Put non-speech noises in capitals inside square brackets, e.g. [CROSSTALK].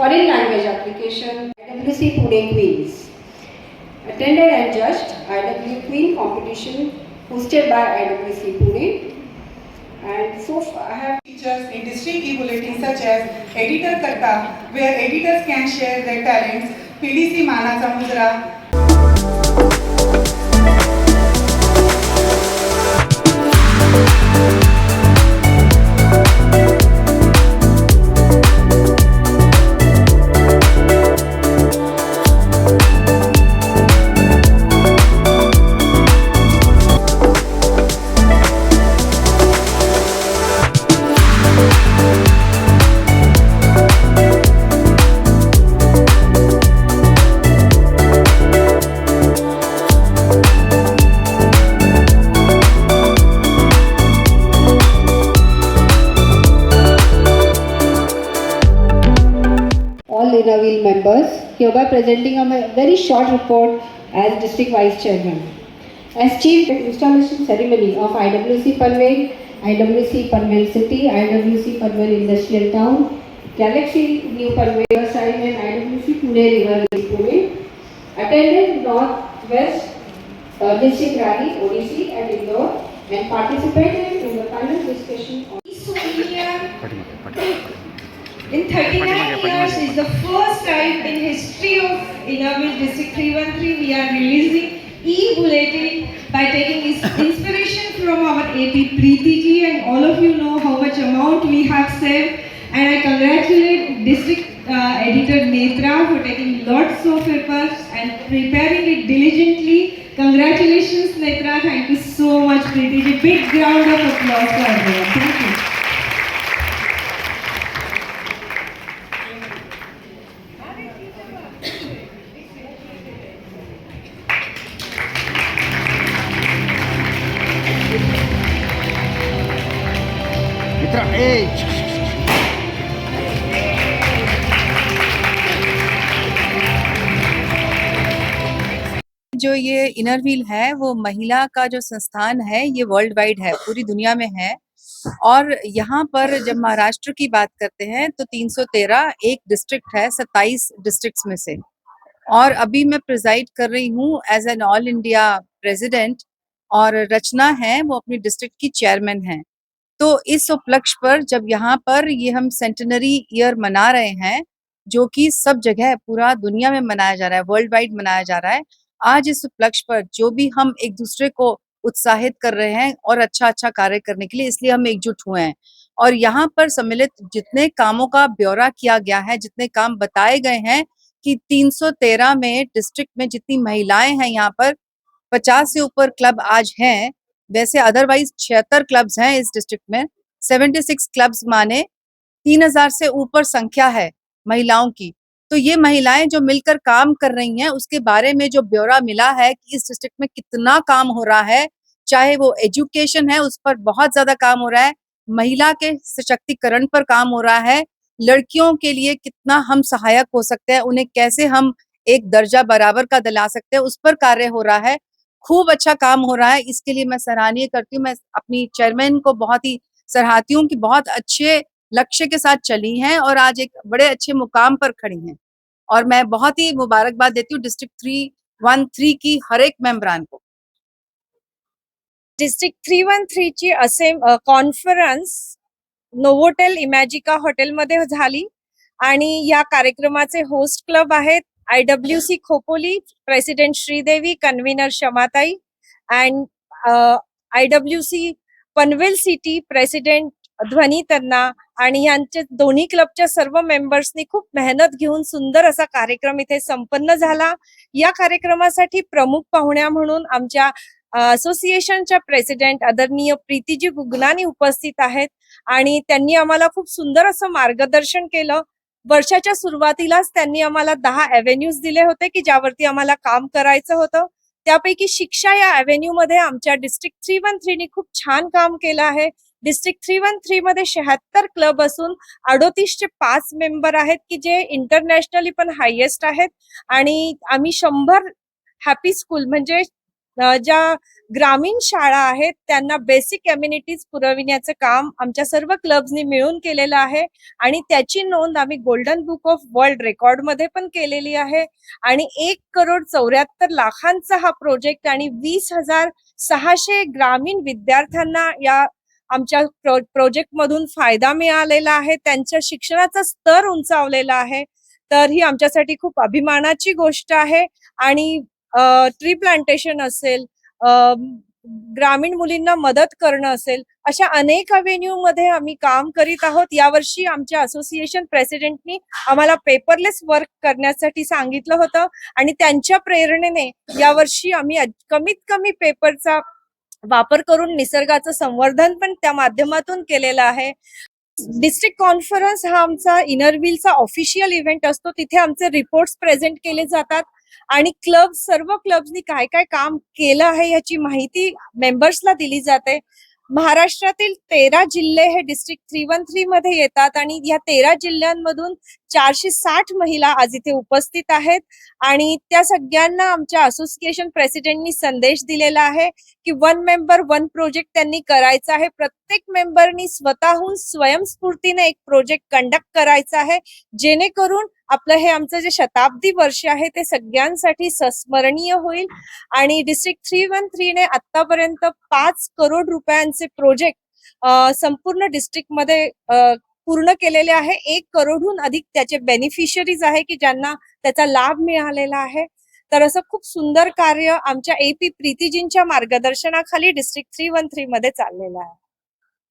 foreign language application, IWC Pune Queens. Attended and judged IW Queen competition hosted by IWC Pune. And so far I have features in district e-bulletins such as Editor Karta, where editors can share their talents, PDC Manacha Mudra, members, hereby presenting a very short report as District Vice Chairman. As Chief Installation Ceremony of IWC Panvel, IWC Panvel City, IWC Panvel Industrial Town, Galaxy New Panvel Riverside and IWC Pune River Pune, attended Northwest uh, District Rally, ODC at Indore and participated in the panel discussion on In 39 years is the first time in history of Innerville District 313 we are releasing e-bulletin by taking [LAUGHS] inspiration from our AP Preeti ji and all of you know how much amount we have saved and I congratulate District uh, Editor Netra for taking lots of efforts and preparing it diligently. Congratulations Netra, thank you so much Preeti ji. Big round of applause for everyone. Thank you. जो ये inner wheel है, वो महिला का जो संस्थान है, ये वर्ल्ड वाइड है, पूरी दुनिया में है। और यहाँ पर जब महाराष्ट्र की बात करते हैं तो 313 एक डिस्ट्रिक्ट है 27 डिस्ट्रिक्ट्स में से। और अभी मैं प्रिजाइड कर रही हूँ as an all India president और रचना है, वो अपनी डिस्ट्रिक्ट की चेयरमैन है। तो इस उपलक्ष्य पर जब यहाँ पर ये हम सेंटेनरी ईयर मना रहे हैं, जो कि सब जगह पूरा दुनिया में मनाया जा रहा है वर्ल्ड वाइड मनाया जा रहा है, आज इस उपलक्ष्य पर जो भी हम एक दूसरे को उत्साहित कर रहे हैं और अच्छा अच्छा कार्य करने के लिए इसलिए हम एकजुट हुए हैं। और यहाँ पर सम्मिलित जितने कामों का ब्यौरा किया गया है, जितने काम बताए गए हैं कि 313 में डिस्ट्रिक्ट में जितनी महिलाएँ हैं यहाँ पर 50 से ऊपर क्लब आज हैं वैसे अदरवाइज़ छिहत्तर क्लब्स हैं इस डिस्ट्रिक्ट में। 76 क्लब्स माने 3000 से ऊपर संख्या है महिलाओं की। तो ये महिलाएँ जो मिलकर काम कर रही हैं, उसके बारे में जो ब्यौरा मिला है कि इस डिस्ट्रिक्ट में कितना काम हो रहा है, चाहे वो एजुकेशन है, उस पर बहुत ज़्यादा काम हो रहा है, महिला के सशक्तिकरण पर काम हो रहा है, लड़कियों के लिए कितना हम सहायक हो सकते हैं, उन्हें कैसे हम एक दर्जा बराबर का दिला सकते हैं, उस पर कार्य हो रहा है। खूब अच्छा काम हो रहा है। इसके लिए मैं सराहनीय करती हूँ। मैं अपनी चेयरमैन को बहुत ही सराहती हूँ कि बहुत अच्छे लक्ष्य के साथ चली हैं और आज एक बड़े अच्छे मुकाम पर खड़ी हैं। और मैं बहुत ही मुबारकबाद देती हूँ डिस्ट्रिक्ट थ्री वन थ्री की हर एक मेंबरान को। डिस्ट्रिक्ट थ्री वन थ्रीची असे कॉन्फरन्स नोवोटेल इमॅजिका हॉटेलमध्ये झाली. आणि या कार्यक्रमाचे होस्ट क्लब आहेत I W C Khopoli president Sridevi convener शमाताई and I W C Panvel city president Dhwani Tanna आणि यांचे दोन्ही क्लबच्या सर्व मेंबर्सनी खूप मेहनत घेऊन सुंदर असा कार्यक्रम इथे संपन्न झाला. या कार्यक्रमासाठी प्रमुख पाहुण्या म्हणून आमच्या असोसिएशनच्या प्रेसिडेंट आदरणीय प्रीतीजी गुगनानी उपस्थित आहेत आणि त्यांनी आम्हाला खूप सुंदर असं मार्गदर्शन केलं. वर्षाच्या सुरुवातीलाच त्यांनी आम्हाला दहा अव्हेन्यूज दिले होते की ज्यावरती आम्हाला काम करायचं होतं. त्यापैकी शिक्षा या अव्हेन्यू मध्ये आमच्या डिस्ट्रिक्ट थ्री वन थ्रीनी खूप छान काम केलं आहे. डिस्ट्रिक्ट थ्री वन थ्री मध्ये शहात्तर क्लब असून अडोतीसचे पाच मेंबर आहेत की जे इंटरनॅशनली पण हायेस्ट आहेत. आणि आम्ही शंभर हॅपी स्कूल म्हणजे ज्या ग्रामीण शाळा आहेत त्यांना बेसिक कम्युनिटीज पुरविण्याचं काम आमच्या सर्व क्लब्सनी मिळून केलेलं आहे आणि त्याची नोंद आम्ही गोल्डन बुक ऑफ वर्ल्ड रेकॉर्डमध्ये पण केलेली आहे. आणि एक करोड चौऱ्याहत्तर लाखांचा हा प्रोजेक्ट आणि वीस हजार सहाशे ग्रामीण विद्यार्थ्यांना या आमच्या प्रो प्रोजेक्टमधून फायदा मिळालेला आहे. त्यांच्या शिक्षणाचा स्तर उंचावलेला आहे. तर ही आमच्यासाठी खूप अभिमानाची गोष्ट आहे. आणि ट्री प्लांटेशन असेल ग्रामीण मुलींना मदत करणं असेल अशा अनेक अव्हेन्यू मध्ये आम्ही काम करीत आहोत. यावर्षी आमच्या असोसिएशन प्रेसिडेंटनी आम्हाला पेपरलेस वर्क करण्यासाठी सांगितलं होतं आणि त्यांच्या प्रेरणेने यावर्षी आम्ही कमीत कमी पेपरचा वापर करून निसर्गाचं संवर्धन पण त्या माध्यमातून केलेलं आहे. डिस्ट्रिक्ट कॉन्फरन्स हा आमचा इनरव्हीलचा ऑफिशियल इव्हेंट असतो. तिथे आमचे रिपोर्ट्स प्रेझेंट केले जातात. आणि क्लब सर्व क्लब्सनी काय काय काम केलं आहे याची माहिती मेंबर्सला दिली जाते. महाराष्ट्रातील तेरा जिल्हे हे डिस्ट्रिक्ट थ्री वन थ्री मध्ये येतात आणि या तेरा जिल्ह्यांमधून चारशे साठ महिला आज इथे उपस्थित आहेत. आणि त्या सगळ्यांना आमच्या असोसिएशन प्रेसिडेंटनी संदेश दिलेला आहे की वन मेंबर वन प्रोजेक्ट त्यांनी करायचा आहे. प्रत्येक मेंबरनी स्वतःहून स्वयंस्फूर्तीने एक प्रोजेक्ट कंडक्ट करायचा आहे. जेणेकरून आपलं हे आमचं जे शताब्दी वर्ष आहे ते सगळ्यांसाठी संस्मरणीय होईल. आणि डिस्ट्रिक्ट थ्री वन थ्रीने आतापर्यंत पाच करोड रुपयांचे प्रोजेक्ट संपूर्ण डिस्ट्रिक्टमध्ये पूर्ण केलेले आहे. एक करोडहून अधिक त्याचे बेनिफिशरीज आहे की ज्यांना त्याचा लाभ मिळालेला आहे. तर असं खूप सुंदर कार्य आमच्या एपी प्रीतीजींच्या मार्गदर्शनाखाली डिस्ट्रिक्ट थ्री वन थ्री मध्ये चाललेलं आहे.